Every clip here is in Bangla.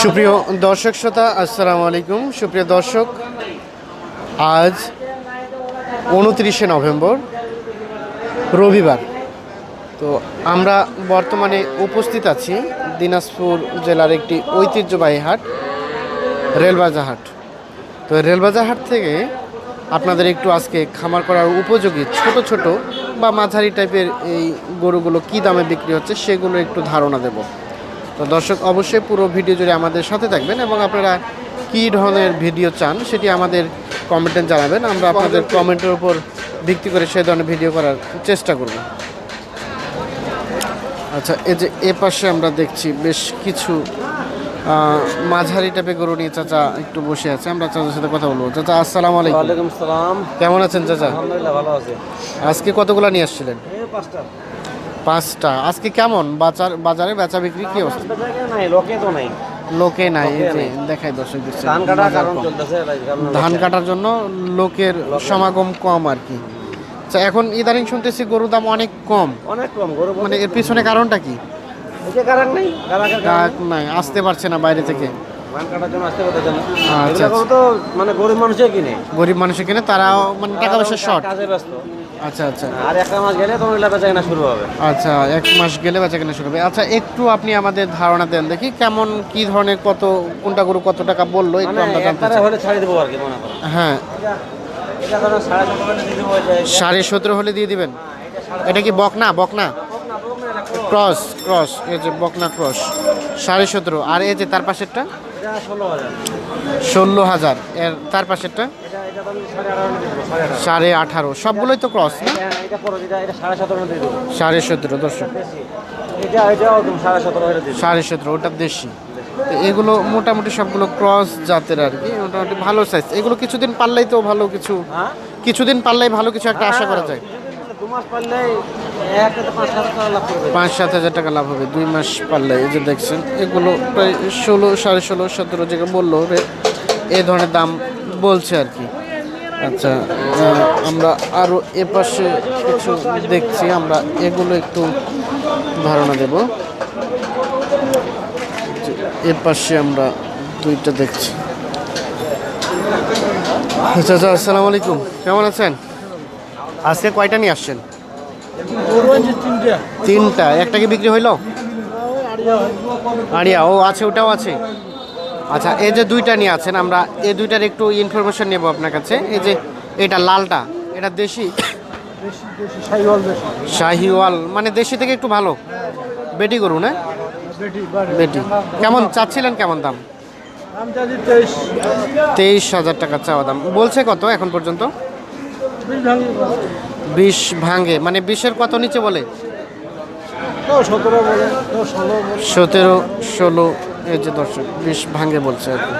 সুপ্রিয় দর্শক শ্রোতা, আসসালামু আলাইকুম। সুপ্রিয় দর্শক, আজ উনত্রিশে নভেম্বর, রবিবার। তো আমরা বর্তমানে উপস্থিত আছি দিনাজপুর জেলার একটি ঐতিহ্যবাহী হাট, রেলবাজার হাট। তো রেলবাজার হাট থেকে আপনাদের একটু আজকে খামার করার উপযোগী ছোট ছোট বা মাঝারি টাইপের এই গরুগুলো কী দামে বিক্রি হচ্ছে সেগুলো একটু ধারণা দেব। তো দর্শক অবশ্যই পুরো ভিডিও জুড়ে আমাদের সাথে থাকবেন এবং আপনারা কী ধরনের ভিডিও চান সেটি আমাদের কমেন্টে জানাবেন। আমরা আপনাদের কমেন্টের উপর ভিত্তি করে সেই ধরনের ভিডিও করার চেষ্টা করব। আচ্ছা এই যে এ পাশে আমরা দেখছি বেশ কিছু মাঝারি টাইপের গরু নিয়ে চাচা একটু বসে আছে। আমরা চাচার সাথে কথা বলব। চাচা আসসালামু আলাইকুম। ওয়ালাইকুম সালাম। কেমন আছেন চাচা? আলহামদুলিল্লাহ ভালো আছে। আজকে কতগুলো নিয়ে আসছিলেন? পাঁচটা। পাঁচটা। আজকে কেমন? বাজার বাজারে বেচা বিক্রি কি অবস্থা? লোকে তো নাই লোকে নাই। দেখাই দর্শক ধান কাটার জন্য লোকের সমাগম কম আর কি। আচ্ছা এখন ইদানিং শুনতেছি গরুর দাম অনেক কম। অনেক কম গরু মানে এর পিছনে কারণটা কি? নাই। আসতে পারছে না বাইরে থেকে। আচ্ছা, তো মানে গরিব মানুষে কিনে। গরিব মানুষের কিনে তারাও মানে টাকা পয়সা শর্ট কাজে ব্যস্ত। আচ্ছা আচ্ছা। আর একটা মাস গেলে তখন এগুলা বেচা কেনা শুরু হবে। আচ্ছা এক মাস গেলে বেচা কেনা শুরু হবে। আচ্ছা একটু আপনি আমাদের ধারণা দেন দেখি কেমন কি ধরনের কত কোনটা গরু কত টাকা বলল একটু মানে আমরা জানতে চাই। হলে ছাড়ি দেবো আর কি মনে করো। হ্যাঁ। সাড়ে সতেরো হলে দিয়ে দিবেন? এটা কি বকনা? বকনা। ক্রস। ক্রস এই যে বকনা ক্রস। সাড়ে সতেরো। আর এই যে তার পাশেরটা? ষোলো হাজার। ষোলো হাজার। এর তার পাশেরটা? সাড়ে আঠারো। সবগুলোই তো ক্রস না? সাড়ে সতেরো, দর্শক। সাড়ে সতেরো, ওটা দেশি। এগুলো মোটামুটি সবগুলো ক্রস জাতের আর কি, মোটামুটি ভালো সাইজ এগুলো কিছুদিন পারলেই তো ভালো কিছু কিছুদিন পারলেই ভালো কিছু একটা আশা করা যায়। পাঁচ সাত হাজার টাকা লাভ হবে দুই মাস পারলে এই যে দেখছেন, এগুলো প্রায় ষোলো, সাড়ে ষোলো, সতেরো যেটা বলল এই ধরনের দাম বলছে আর কি। আচ্ছা আমরা আরও এ পাশে কিছু দেখছি, আমরা এগুলো একটু ধারণা দেব। এ পাশে আমরা দুইটা দেখছি। আচ্ছা আচ্ছা আসসালামু আলাইকুম, কেমন আছেন? আজকে কয়টা নিয়ে আসছেন? তিনটা। একটা কি বিক্রি হইল? আড়িয়া। ও আছে ওটাও আছে। আচ্ছা এই যে দুইটা নিয়ে আছেন আমরা এই দুইটার একটু ইনফরমেশন নেব আপনার কাছে। এই যে এটা লালটা এটা দেশি? শাহিওয়াল মানে দেশি থেকে একটু ভালো। বেটি গরু না? বেটি। কেমন চাচ্ছিলেন কেমন দাম? তেইশ হাজার টাকা চাওয়া দাম। বলছে কত এখন পর্যন্ত? বিশ ভাঙে। মানে বিশের কত নিচে বলে? সতেরো ষোলো এই যে দর্শক বিশ ভাঙে বলছে আর কি।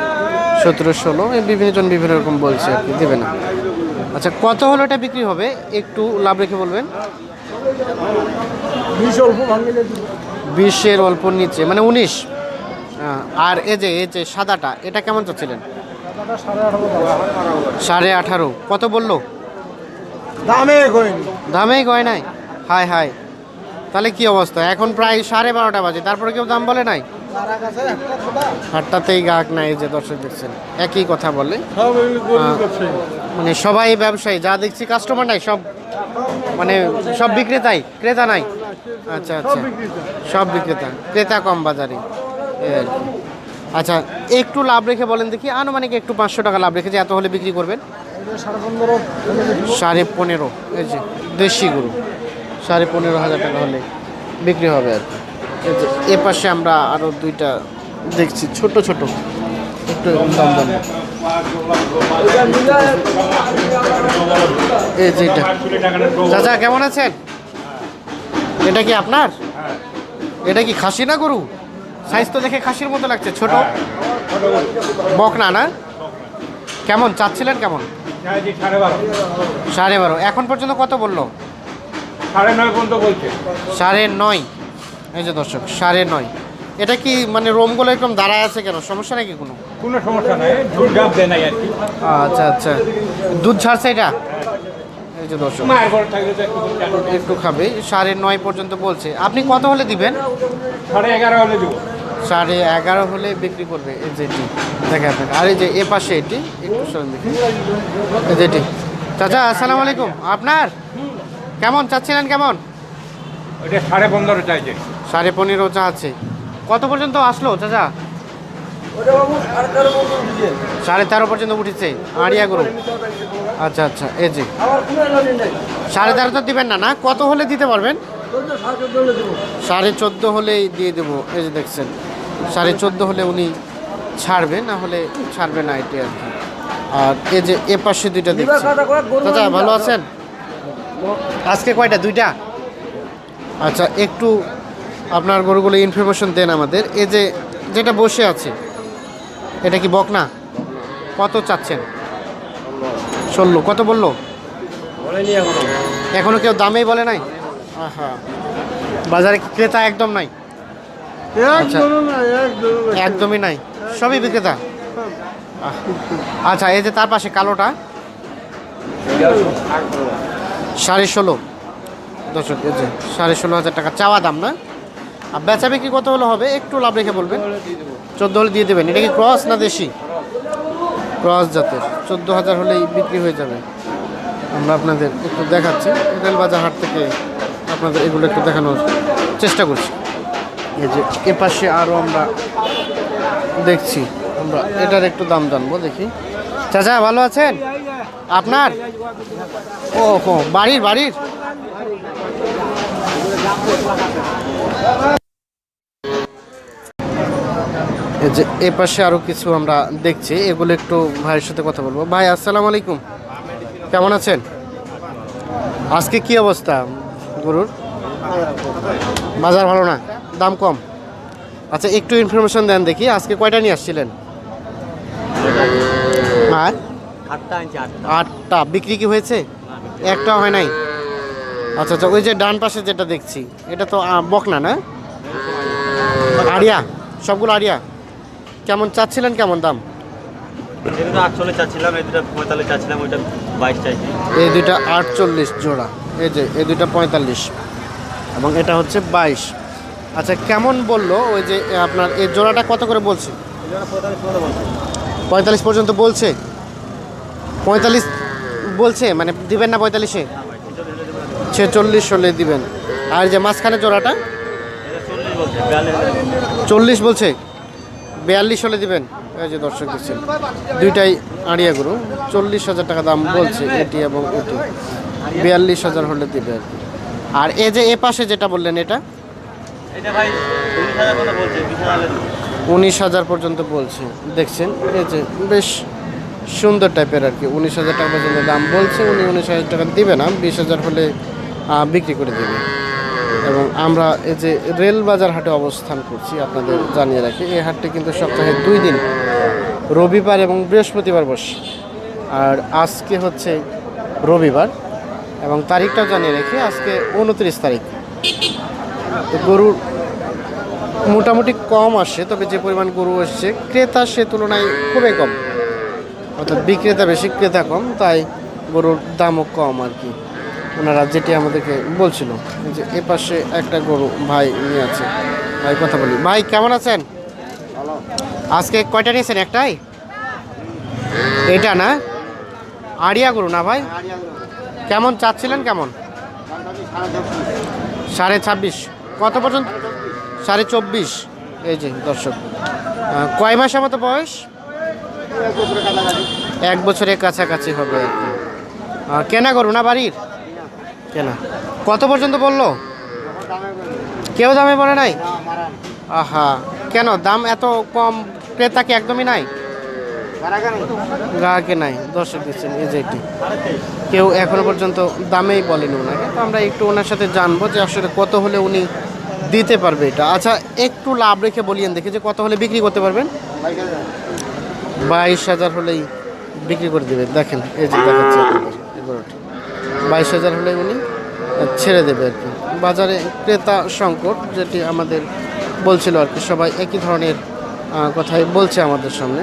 সতেরো ষোলো এই বিভিন্ন জন বিভিন্ন রকম বলছে আর কি দেবে না। আচ্ছা কত হলো এটা বিক্রি হবে? একটু লাভ রেখে বলবেন। বিশের অল্প নিচে মানে উনিশ। আর এই যে এই যে সাদাটা এটা কেমন চাচ্ছিলেন? সাড়ে আঠারো। কত বলল? দামে দামেই গয় নাই? হাই হাই তাহলে কি অবস্থা? এখন প্রায় সাড়ে বারোটা বাজে। তারপরে কেউ দাম বলে নাই? হাটটাতেই গাহক নাই যে দর্শক দেখছেন। একই কথা বলে। মানে সবাই ব্যবসায়ী যা দেখছি কাস্টমার নাই সব মানে সব বিক্রেতাই ক্রেতা নাই? আচ্ছা আচ্ছা। সব বিক্রেতা ক্রেতা কম বাজারে। আচ্ছা একটু লাভ রেখে বলেন দেখি। আনুমানিক একটু পাঁচশো টাকা লাভ রেখে যে এত হলে বিক্রি করবেন? সাড়ে পনেরো, এই যে, দেশি গরু। সাড়ে পনেরো হাজার টাকা হলে বিক্রি হবে আর কি। এ পাশে আমরা আরও দুইটা দেখছি, ছোট ছোট। একটু দাম দাম এই যে এটা। চাচা, কেমন আছেন? এটা কি আপনার? এটা কি খাসি না গরু? সাইজ তো দেখে খাসির মতো লাগছে, ছোট? বকনা না? কেমন, চাচ্ছিলেন কেমন? সাড়ে বারো। এখন পর্যন্ত কত বলল? সাড়ে নয় পর্যন্ত বলছে। সাড়ে নয়। এই যে দর্শক সাড়ে নয়। এটা কি মানে রোমগুলো এরকম দাঁড়ায় আছে কেন? সমস্যা নাকি কোনো? কোনো সমস্যা নাই ঝুল ডাব দেয় নাই আর কি। আচ্ছা আচ্ছা। দুধ ছাড়ছে এটা? এই যে দর্শক। একটু খাবে। সাড়ে নয় পর্যন্ত বলছে। আপনি কত হলে দিবেন? সাড়ে এগারো হলে দেবো। সাড়ে এগারো হলে বিক্রি করবে এই যেটি দেখে আপনাকে আর এই যে এ পাশে এটি একটু সরেন দেখি। এই যেটি চাচা আসসালামু আলাইকুম। আপনার? কেমন? চাচ্ছিলেন কেমন? ওইটা সাড়ে পনেরো চাইছে। সাড়ে পনেরো চা আছে। কত পর্যন্ত আসলো চাচা? সাড়ে তেরো পর্যন্ত উঠেছে। আড়িয়া গরু। আচ্ছা আচ্ছা এই যে। সাড়ে তেরো তো দিবেন না না? কত হলে দিতে পারবেন? সাড়ে চোদ্দ হলেই দিয়ে দেবো। এই যে দেখছেন। সাড়ে চোদ্দ হলে উনি ছাড়বে না হলে ছাড়বে না এটি আর কি। আর এই যে এ পাশে দুইটা দেখছি। চাচা ভালো আছেন? আজকে কয়টা? দুইটা? আচ্ছা একটু আপনার গরুগুলো ইনফরমেশন দেন আমাদের। এই যে যেটা বসে আছে এটা কি বকনা? কত চাচ্ছেন? ষোলো। কত বলল? এখনও কেউ দামেই বলে নাই? আহা। বাজারে ক্রেতা একদম নাই। একদমই নাই। সবই বিক্রেতা? আচ্ছা এই যে তার পাশে কালোটা? সাড়ে ষোলো। দর্শক সাড়ে ষোলো হাজার টাকা চাওয়া দাম না? আর বেচা বিক্রি কত হলে হবে? একটু লাভ রেখে বলবেন। চোদ্দ হলে দিয়ে দেবেন। এটা কি ক্রস না দেশি? ক্রস জাতের। চোদ্দ হাজার হলেই বিক্রি হয়ে যাবে। আমরা আপনাদের একটু দেখাচ্ছি। রেলবাজার হাট থেকে আপনাদের এগুলো একটু দেখানোর চেষ্টা করছি। এই যে এ পাশে আরও আমরা দেখছি। আমরা এটার একটু দাম জানব, দেখি। চাচা, ভালো আছেন? আপনার? ও হো বাড়ির? বাড়ির যে এ পাশে আরও কিছু আমরা দেখছি, এগুলো একটু ভাইয়ের সাথে কথা বলব। ভাই, আসসালামু আলাইকুম। কেমন আছেন? আজকে কি অবস্থা, গরুর? বাজার ভালো না দাম কম। আচ্ছা একটু ইনফরমেশন দেন দেখি আজকে কয়টা নিয়ে আসছিলেন? আর আটটা বিক্রি কি হয়েছে? একটা হয় নাই? আচ্ছা আচ্ছা ওই যে ডান পাশে যেটা দেখছি এটা তো বকনা না? আড়িয়া সবগুলো আড়িয়া। কেমন চাচ্ছিলেন কেমন দাম? এই দুটো আটচল্লিশ দুটো এই দুইটা জোড়া। এই যে এই দুইটা পঁয়তাল্লিশ। এবং এটা হচ্ছে বাইশ। আচ্ছা কেমন বলল ওই যে আপনার এই জোড়াটা কত করে বলছে? পঁয়তাল্লিশ পর্যন্ত বলছে? পঁয়তাল্লিশ বলছে? মানে দিবেন না পঁয়তাল্লিশে? ছেচল্লিশ হলে দিবেন। আর যে মাঝখানে জোড়াটা? চল্লিশ বলছে। বিয়াল্লিশ চল্লিশ বলছে বিয়াল্লিশ হলে দিবেন। এই যে দর্শক দিচ্ছেন দুইটাই আড়িয়া গরু। চল্লিশ হাজার টাকা দাম বলছে এটি এবং এটি। বিয়াল্লিশ হাজার হলে দিবে আর কি। আর এই যে এ পাশে যেটা বললেন এটা? এটা ভাই উনিশ হাজার পর্যন্ত বলছে। দেখছেন এই যে বেশ সুন্দর টাইপের আর কি। উনিশ হাজার টাকা পর্যন্ত দাম বলছে উনি উনিশ হাজার টাকা দিবে না বিশ হাজার হলে বিক্রি করে দেবে। এবং আমরা এই যে রেল বাজার হাটে অবস্থান করছি আপনাদের জানিয়ে রাখি এই হাটটি কিন্তু সপ্তাহে দুই দিন রবিবার এবং বৃহস্পতিবার বসে। আর আজকে হচ্ছে রবিবার। এবং তারিখটাও জানিয়ে রাখি আজকে উনত্রিশ তারিখ। তো গরুর মোটামুটি কম আসে, তবে যে পরিমাণ গরু এসছে, ক্রেতা সে তুলনায় খুবই কম। অর্থাৎ বিক্রেতা বেশি, ক্রেতা কম, তাই গরুর দামও কম আর কি। ওনারা যেটি আমাদেরকে বলছিল যে এ পাশে একটা গরু ভাই নিয়ে আছে। ভাই, কথা বলি। ভাই, কেমন আছেন? আজকে কয়টা নিয়েছেন? একটাই? এটা না? আড়িয়া গরু না ভাই? কেমন চাচ্ছিলেন, কেমন? সাড়ে ছাব্বিশ। কত পর্যন্ত? সাড়ে চব্বিশ। এই যে, দর্শক। কয় মাসের মতো বয়স? এক বছরের কাছাকাছি হবে। কেনা করু না বাড়ির? কেনা। কত পর্যন্ত বলল? কেউ দামে বলে নাই? আহা, কেন? দাম এত কম, ক্রেতা কি একদমই নাই? গ্রাহকে নাই, দর্শক দিচ্ছেন এই যে কেউ এখনও পর্যন্ত দামেই বলেনি ওনাকে, তো আমরা একটু ওনার সাথে জানব যে আসলে কত হলে উনি দিতে পারবে এটা। আচ্ছা একটু লাভ রেখে বলিয়েন দেখি যে কত হলে বিক্রি করতে পারবেন। বাইশ হাজার হলেই বিক্রি করে দেবে। দেখেন, এই যে দেখাচ্ছে বাইশ হাজার হলে উনি ছেড়ে দেবে আর কি। বাজারে ক্রেতা সংকট, যেটি আমাদের বলছিল আর কি, সবাই একই ধরনের কথাই বলছে আমাদের সামনে।